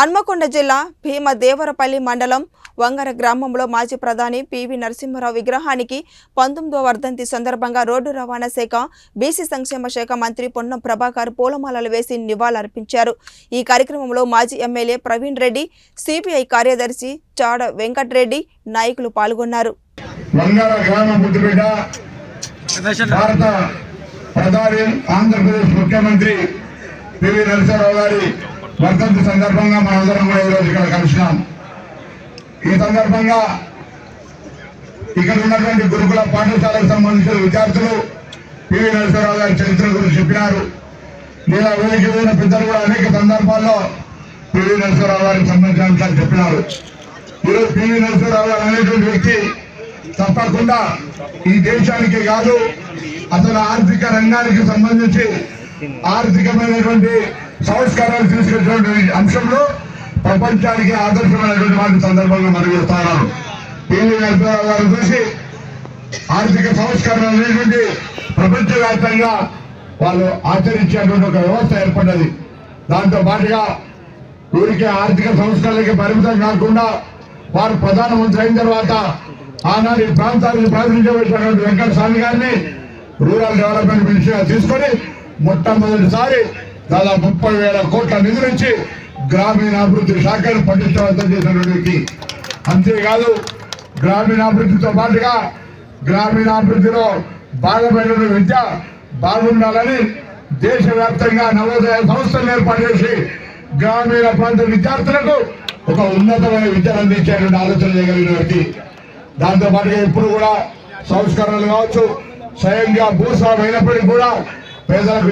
హన్మకొండ జిల్లా భీమదేవరపల్లి మండలం వంగర గ్రామంలో మాజీ ప్రధాని పివి నరసింహారావు విగ్రహానికి పంతొమ్మిదవ వర్ధంతి సందర్భంగా రోడ్డు రవాణా శాఖ బీసీ సంక్షేమ శాఖ మంత్రి పొన్నం ప్రభాకర్ పూలమాలలు వేసి నివాళులర్పించారు. ఈ కార్యక్రమంలో మాజీ ఎమ్మెల్యే ప్రవీణ్ రెడ్డి సిపిఐ కార్యదర్శి చాడ వెంకట్రెడ్డి నాయకులు పాల్గొన్నారు. ఆంధ్రప్రదేశ్ ముఖ్యమంత్రి పివి నరసింహారావు గారి వర్ధంతి సందర్భంగా మనందరం కూడా ఈరోజు ఇక్కడ కలిసినాం. ఈ సందర్భంగా ఇక్కడ ఉన్నటువంటి గురుకుల పాఠశాలకు సంబంధించిన విద్యార్థులు పివి నరసింహరావు గారి చరిత్ర గురించి చెప్పినారు. లేదా వేదిక మీద పెద్దలు కూడా అనేక సందర్భాల్లో పివి నరసింహరావు గారికి సంబంధించిన అంశాలు చెప్పినారు. ఈరోజు పివి నరసింహరావు గారు అనేటువంటి వ్యక్తి తప్పకుండా ఈ దేశానికి కాదు అసలు ఆర్థిక రంగానికి సంబంధించి ఆర్థికమైనటువంటి సంస్కారాలు తీసుకొచ్చినటువంటి అంశంలో ప్రపంచానికి ఆదర్శమైనటువంటి వాటి సందర్భంగా మనం చేస్తున్నారు పివి నరసింహారావు గారు చూసి ఆర్థిక సంస్కరణ అనేటువంటి ప్రపంచవ్యాప్తంగా వాళ్ళు ఆచరించేటువంటి ఒక వ్యవస్థ ఏర్పడ్డది. దాంతో పాటుగా ఊరికే ఆర్థిక సంస్కరణలకి పరిమితం కాకుండా వారు ప్రధానమంత్రి అయిన తర్వాత ఆనాడు ఈ ప్రాంతానికి ప్రాతినిధ్యమైనటువంటి వెంకట స్వామి గారిని రూరల్ డెవలప్మెంట్ మినిస్టర్గా తీసుకొని మొట్టమొదటిసారి దాదాపు ముప్పై వేల కోట్ల నిధులించి గ్రామీణాభివృద్ధి శాఖను పటిష్టవంతం చేసినటువంటి అంతేకాదు గ్రామీణాభివృద్ధితో పాటుగా గ్రామీణాభివృద్ధిలో భాగమైన విద్య బాగుండాలని దేశవ్యాప్తంగా నవోదయ సంస్థలు ఏర్పాటు చేసి గ్రామీణ ప్రాంత విద్యార్థులకు ఒక ఉన్నతమైన విద్యను అందించేటువంటి ఆలోచన చేయగలిగిన వ్యక్తి. దాంతోపాటుగా ఎప్పుడు కూడా సంస్కరణలు కావచ్చు స్వయంగా భూస్వామైనప్పటికీ కూడా పేదలకు